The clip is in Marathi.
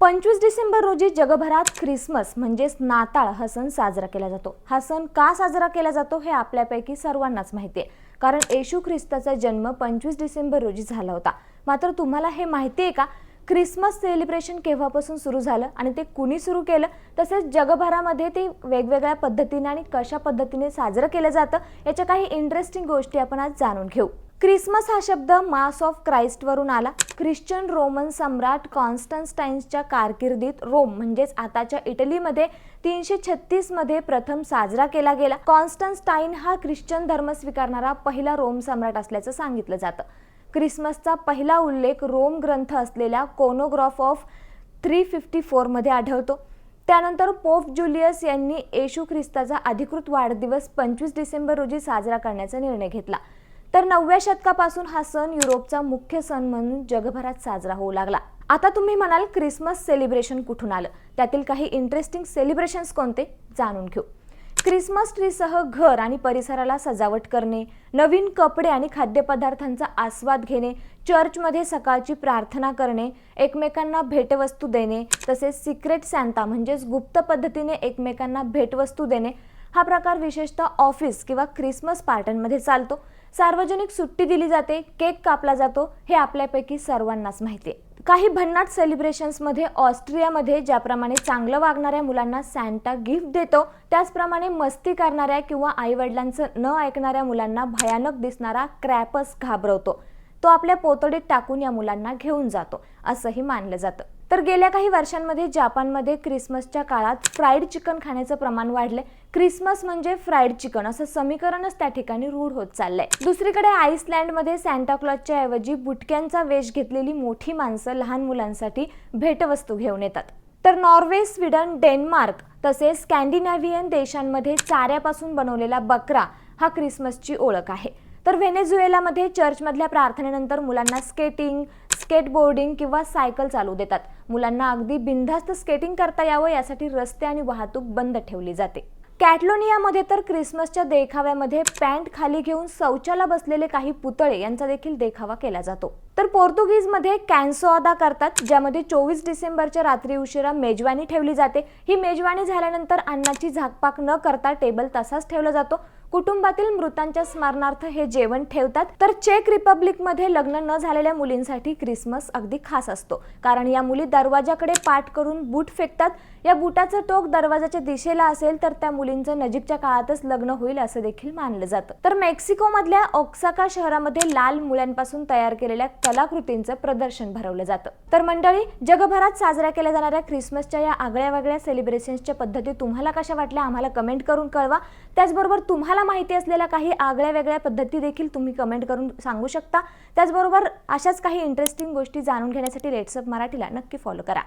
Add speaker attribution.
Speaker 1: पंचवीस डिसेंबर रोजी जगभरात ख्रिसमस म्हणजेच नाताळ हा सण साजरा केला जातो. हा सण का साजरा केला जातो हे आपल्यापैकी सर्वांनाच माहिती आहे. कारण येशू ख्रिस्ताचा जन्म पंचवीस डिसेंबर रोजी झाला होता. मात्र तुम्हाला हे माहिती आहे का? ख्रिसमस सेलिब्रेशन केव्हापासून सुरू झालं आणि ते कुणी सुरू केलं? तसेच जगभरामध्ये ते वेगवेगळ्या पद्धतीने आणि कशा पद्धतीने साजरं केलं जातं? याच्या काही इंटरेस्टिंग गोष्टी आपण आज जाणून घेऊ. क्रिसमस हा शब्द मास ऑफ क्राइस्टवरून आला. ख्रिश्चन रोमन सम्राट कॉन्स्टन्स्टाईन्सच्या कारकिर्दीत रोम म्हणजेच आताच्या इटलीमध्ये तीनशे छत्तीसमध्ये प्रथम साजरा केला गेला. कॉन्स्टन्स्टाईन हा ख्रिश्चन धर्म स्वीकारणारा पहिला रोम सम्राट असल्याचं सांगितलं जातं. क्रिसमसचा पहिला उल्लेख रोम ग्रंथ असलेल्या कोनोग्राफ ऑफ थ्री फिफ्टी फोरमध्ये आढळतो. त्यानंतर पोप जुलियस यांनी येशू ख्रिस्ताचा अधिकृत वाढदिवस पंचवीस डिसेंबर रोजी साजरा करण्याचा निर्णय घेतला. तर नवव्या शतकापासून हा सण युरोपचा मुख्य सण म्हणून जगभरात साजरा होऊ लागला. आता तुम्ही म्हणाल क्रिसमस सेलिब्रेशन कुठून आलं? त्यातील काही इंटरेस्टिंग सेलिब्रेशन्स कोणते? जाणून घेऊ. क्रिसमस ट्रीसह घर आणि परिसराला सजावट करणे नवीन कपडे आणि खाद्यपदार्थांचा आस्वाद घेणे चर्चमध्ये सकाळची प्रार्थना करणे एकमेकांना भेटवस्तू देणे तसेच सिक्रेट सॅन्ता म्हणजेच गुप्त पद्धतीने एकमेकांना भेटवस्तू देणे हा प्रकार विशेषतः ऑफिस किंवा क्रिसमस पार्ट्यांमध्ये चालतो. सार्वजनिक सुट्टी दिली जाते केक कापला जातो हे आपल्यापैकी सर्वांनाच माहिती आहे. काही भन्नाट सेलिब्रेशन्समध्ये ऑस्ट्रियामध्ये ज्याप्रमाणे चांगलं वागणाऱ्या मुलांना सॅन्टा गिफ्ट देतो त्याचप्रमाणे मस्ती करणाऱ्या किंवा आईवडिलांचं न ऐकणाऱ्या मुलांना भयानक दिसणारा क्रॅपस घाबरवतो. तो आपल्या पोतडीत टाकून या मुलांना घेऊन जातो असंही मानलं जातं. तर गेल्या काही वर्षांमध्ये जापानमध्ये क्रिसमसच्या काळात फ्राईड चिकन खाण्याचं प्रमाण वाढलंय. क्रिसमस म्हणजे फ्राईड चिकन असं समीकरणच त्या ठिकाणी रूढ होत चाललंय. दुसरीकडे आईसलँडमध्ये सॅन्टाक्लॉजच्या ऐवजी बुटक्यांचा वेश घेतलेली मोठी माणसं लहान मुलांसाठी भेटवस्तू घेऊन येतात. तर नॉर्वे स्वीडन डेन्मार्क तसेच स्कॅन्डिनेव्हियन देशांमध्ये चाऱ्यापासून बनवलेला बकरा हा क्रिसमसची ओळख आहे. तर व्हेनेझुएलामध्ये चर्चमधल्या प्रार्थनेनंतर मुलांना स्केटिंग स्केटबोर्डिंग किंवा सायकल चालू देतात. मुलांना अगदी बिनधास्त स्केटिंग करता यावं यासाठी रस्ते आणि वाहतूक बंद ठेवली जाते. कॅटलोनियामध्ये तर क्रिसमसच्या देखाव्यामध्ये पॅन्ट खाली घेऊन शौचाला बसलेले काही पुतळे यांचा देखील देखावा केला जातो. तर पोर्तुगीजमध्ये कॅन्सो अदा करतात ज्यामध्ये चोवीस डिसेंबरच्या रात्री उशिरा मेजवानी ठेवली जाते. ही मेजवानी झाल्यानंतर अन्नाची झाकपाक न करता टेबल तसाच ठेवला जातो. कुटुंबातील मृतांच्या स्मरणार्थ हे जेवण ठेवतात. तर चेक रिपब्लिकमध्ये लग्न न झालेल्या मुलींसाठी क्रिसमस अगदी खास असतो. कारण या मुली दरवाजाकडे पाठ करून बूट फेकतात. या बुटाचं टोक दरवाजाच्या दिशेला असेल तर त्या मुलींचं नजीकच्या काळातच लग्न होईल असं देखील मानलं जातं. तर मेक्सिको मधल्या ओक्साका शहरामध्ये लाल मुळ्यांपासून तयार केलेल्या कलाकृतींचं प्रदर्शन भरवलं जातं. तर मंडळी जगभरात साजऱ्या केल्या जाणाऱ्या क्रिसमसच्या या आगळ्या वेगळ्या सेलिब्रेशन्सच्या पद्धती तुम्हाला कशा वाटल्या? आम्हाला कमेंट करून कळवा. त्याचबरोबर तुम्हाला माहिती असलेल्या काही आगळ्या वेगळ्या पद्धती देखील तुम्ही कमेंट करून सांगू शकता. त्याचबरोबर अशाच काही इंटरेस्टिंग गोष्टी जाणून घेण्यासाठी रेट्सअप मराठीला नक्की फॉलो करा.